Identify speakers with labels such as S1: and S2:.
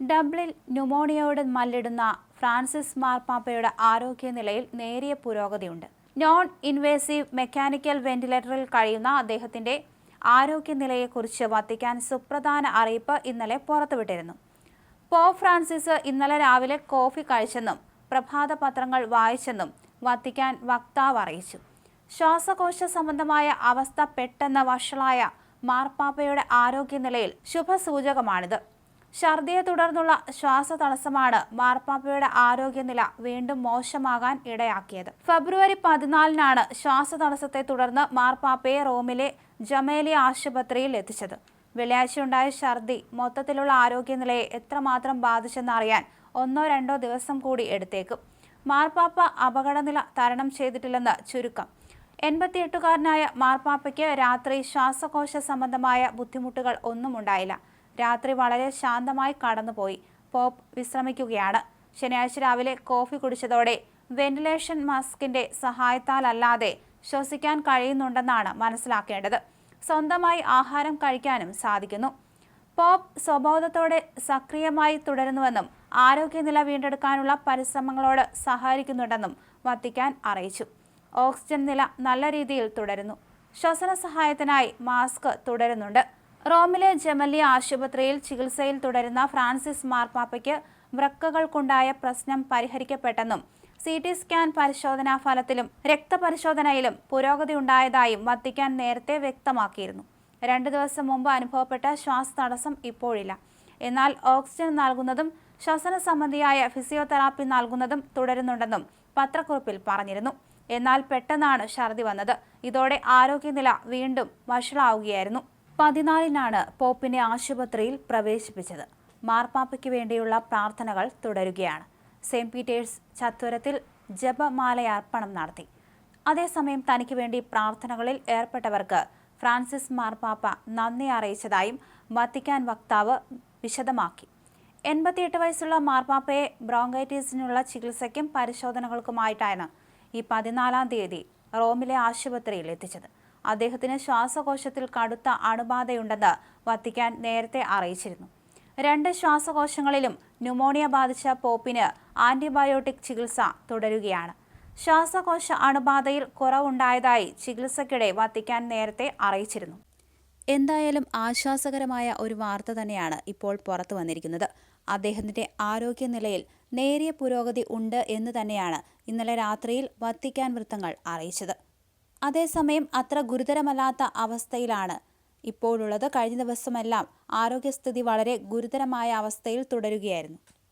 S1: Dublin ന്യൂമോണിയയോട് മല്ലിടുന്ന Francis മാർപ്പാപ്പയുടെ ആരോഗ്യനിലയിൽ നേരിയ പുരോഗതിയുണ്ട്. നോൺ ഇൻവേസീവ് മെക്കാനിക്കൽ വെന്റിലേറ്ററിൽ കഴിയുന്ന അദ്ദേഹത്തിന്റെ ആരോഗ്യനിലയെക്കുറിച്ച് വത്തിക്കാൻ സുപ്രധാന അറിയിപ്പ് ഇന്നലെ പുറത്തുവിട്ടിരുന്നു. പോ ഫ്രാൻസിസ് ഇന്നലെ രാവിലെ കോഫി കഴിച്ചെന്നും പ്രഭാത പത്രങ്ങൾ വായിച്ചെന്നും വത്തിക്കാൻ വക്താവ് അറിയിച്ചു. ശ്വാസകോശ സംബന്ധമായ അവസ്ഥ പെട്ടെന്ന് വഷളായ മാർപ്പാപ്പയുടെ ആരോഗ്യനിലയിൽ ശുഭസൂചകമാണിത്. ഛർദിയെ തുടർന്നുള്ള ശ്വാസ തടസ്സമാണ് മാർപ്പാപ്പയുടെ ആരോഗ്യനില വീണ്ടും മോശമാകാൻ ഇടയാക്കിയത്. ഫെബ്രുവരി പതിനാലിനാണ് ശ്വാസ തടസ്സത്തെ തുടർന്ന് മാർപ്പാപ്പയെ റോമിലെ ജമേലി ആശുപത്രിയിൽ എത്തിച്ചത്. വെള്ളിയാഴ്ചയുണ്ടായ ഛർദി മൊത്തത്തിലുള്ള ആരോഗ്യനിലയെ എത്രമാത്രം ബാധിച്ചെന്നറിയാൻ ഒന്നോ രണ്ടോ ദിവസം കൂടി എടുത്തേക്കും. മാർപ്പാപ്പ അപകടനില തരണം ചെയ്തിട്ടില്ലെന്ന് ചുരുക്കം. എൺപത്തിയെട്ടുകാരനായ മാർപ്പാപ്പയ്ക്ക് രാത്രി ശ്വാസകോശ സംബന്ധമായ ബുദ്ധിമുട്ടുകൾ ഒന്നും ഉണ്ടായില്ല. രാത്രി വളരെ ശാന്തമായി കടന്നുപോയി. പോപ്പ് വിശ്രമിക്കുകയാണ്. ശനിയാഴ്ച രാവിലെ കോഫി കുടിച്ചതോടെ വെന്റിലേഷൻ മാസ്കിന്റെ സഹായത്താലല്ലാതെ ശ്വസിക്കാൻ കഴിയുന്നുണ്ടെന്നാണ് മനസ്സിലാക്കേണ്ടത്. സ്വന്തമായി ആഹാരം കഴിക്കാനും സാധിക്കുന്നു. പോപ്പ് സ്വബോധത്തോടെ സക്രിയമായി തുടരുന്നുവെന്നും ആരോഗ്യനില വീണ്ടെടുക്കാനുള്ള പരിശ്രമങ്ങളോട് സഹകരിക്കുന്നുണ്ടെന്നും വത്തിക്കാൻ അറിയിച്ചു. ഓക്സിജൻ നില നല്ല രീതിയിൽ തുടരുന്നു. ശ്വസന സഹായത്തിനായി മാസ്ക് തുടരുന്നുണ്ട്. റോമിലെ ജമല്ലി ആശുപത്രിയിൽ ചികിത്സയിൽ തുടരുന്ന ഫ്രാൻസിസ് മാർപ്പാപ്പയ്ക്ക് വൃക്കകൾക്കുണ്ടായ പ്രശ്നം പരിഹരിക്കപ്പെട്ടെന്നും സി ടി സ്കാൻ പരിശോധനാ ഫലത്തിലും രക്തപരിശോധനയിലും പുരോഗതി ഉണ്ടായതായും വത്തിക്കാൻ നേരത്തെ വ്യക്തമാക്കിയിരുന്നു. രണ്ടു ദിവസം മുമ്പ് അനുഭവപ്പെട്ട ശ്വാസ തടസ്സം ഇപ്പോഴില്ല. എന്നാൽ ഓക്സിജൻ നൽകുന്നതും ശ്വസന സംബന്ധിയായ ഫിസിയോതെറാപ്പി നൽകുന്നതും തുടരുന്നുണ്ടെന്നും പത്രക്കുറിപ്പിൽ പറഞ്ഞിരുന്നു. എന്നാൽ പെട്ടെന്നാണ് ഛർദി വന്നത്. ഇതോടെ ആരോഗ്യനില വീണ്ടും വഷളാവുകയായിരുന്നു. പതിനാലിനാണ് പോപ്പിനെ ആശുപത്രിയിൽ പ്രവേശിപ്പിച്ചത്. മാർപ്പാപ്പയ്ക്ക് വേണ്ടിയുള്ള പ്രാർത്ഥനകൾ തുടരുകയാണ്. സെന്റ് പീറ്റേഴ്സ് ചത്വരത്തിൽ ജപമാലയർപ്പണം നടത്തി. അതേസമയം തനിക്ക് വേണ്ടി പ്രാർത്ഥനകളിൽ ഏർപ്പെട്ടവർക്ക് ഫ്രാൻസിസ് മാർപ്പാപ്പ നന്ദി അറിയിച്ചതായും വത്തിക്കാൻ വക്താവ് വിശദമാക്കി. എൺപത്തിയെട്ട് വയസ്സുള്ള മാർപ്പാപ്പയെ ബ്രോങ്കൈറ്റിസിനുള്ള ചികിത്സയ്ക്കും പരിശോധനകൾക്കുമായിട്ടാണ് ഈ പതിനാലാം തീയതി റോമിലെ ആശുപത്രിയിൽ എത്തിച്ചത്. അദ്ദേഹത്തിന് ശ്വാസകോശത്തിൽ കടുത്ത അണുബാധയുണ്ടെന്ന് വത്തിക്കാൻ നേരത്തെ അറിയിച്ചിരുന്നു. രണ്ട് ശ്വാസകോശങ്ങളിലും ന്യൂമോണിയ ബാധിച്ച പോപ്പിന് ആന്റിബയോട്ടിക് ചികിത്സ തുടരുകയാണ്. ശ്വാസകോശ അണുബാധയിൽ കുറവുണ്ടായതായി ചികിത്സയ്ക്കിടെ വത്തിക്കാൻ നേരത്തെ അറിയിച്ചിരുന്നു. എന്തായാലും ആശ്വാസകരമായ ഒരു വാർത്ത തന്നെയാണ് ഇപ്പോൾ പുറത്തു വന്നിരിക്കുന്നത്. അദ്ദേഹത്തിന്റെ ആരോഗ്യനിലയിൽ നേരിയ പുരോഗതി ഉണ്ട് എന്ന് തന്നെയാണ് ഇന്നലെ രാത്രിയിൽ വത്തിക്കാൻ വൃത്തങ്ങൾ അറിയിച്ചത്. അതേസമയം അത്ര ഗുരുതരമല്ലാത്ത അവസ്ഥയിലാണ്. ഇപ്പോഴുള്ളത് കഴിഞ്ഞ ദിവസമെല്ലാം ആരോഗ്യസ്ഥിതി വളരെ ഗുരുതരമായ അവസ്ഥയിൽ തുടരുകയായിരുന്നു.